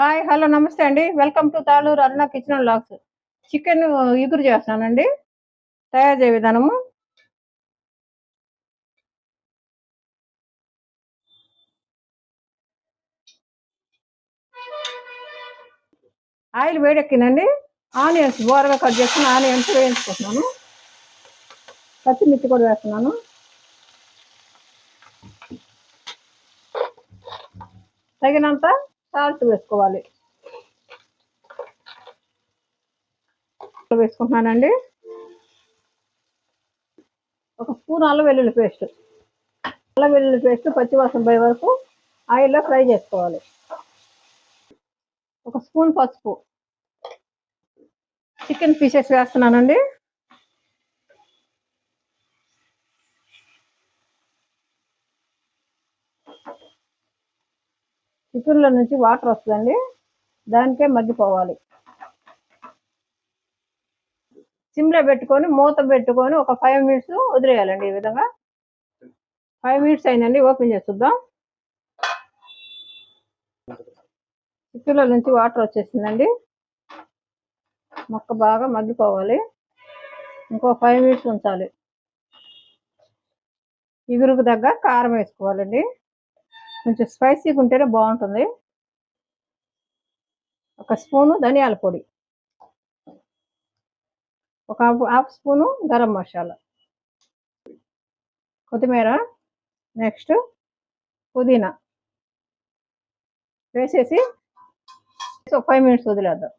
Hi hello namaste అండి. Welcome to Taluru Aruna kitchen and lakhs. Chicken ఇగురు చేస్తున్నానండి. తయారు చేయ విధానము. ఆయిల్ వేడెక్కిందండి. ఆనియన్స్ బోరగా కట్ చేసుకుని ఆనియన్స్ వేయించుకుంటున్నాను. పచ్చిమిర్చి కూడా వేస్తున్నాను. తగినంత సాల్ట్ వేసుకోవాలి వేసుకుంటున్నానండి. ఒక స్పూన్ అల్లం వెల్లుల్లి పేస్ట్. అల్లం వెల్లుల్లి పేస్ట్ పచ్చివాసన పోయే వరకు ఆయిల్లో ఫ్రై చేసుకోవాలి. ఒక స్పూన్ పసుపు. చికెన్ పీసెస్ వేస్తున్నానండి. చికెన్లో నుంచి వాటర్ వస్తుందండి. దానికే మగ్గిపోవాలి. సిమ్లో పెట్టుకొని మూత పెట్టుకొని ఒక ఫైవ్ మినిట్స్ వదిలేయాలండి ఈ విధంగా. ఫైవ్ మినిట్స్ అయిందండి ఓపెన్ చేస్తుద్దాం చూద్దాం నుంచి వాటర్ వచ్చేసిందండి. మొక్క బాగా మగ్గిపోవాలి. ఇంకో ఫైవ్ మినిట్స్ ఉంచాలి. ఇగురుకు దగ్గర కారం వేసుకోవాలండి. కొంచెం స్పైసీగా ఉంటేనే బాగుంటుంది. ఒక స్పూను ధనియాల పొడి. ఒక half half spoon garam masala. కొత్తిమీర. నెక్స్ట్ పుదీనా. వేసేసి ఒక ఫైవ్ మినిట్స్ వదిలేద్దాం.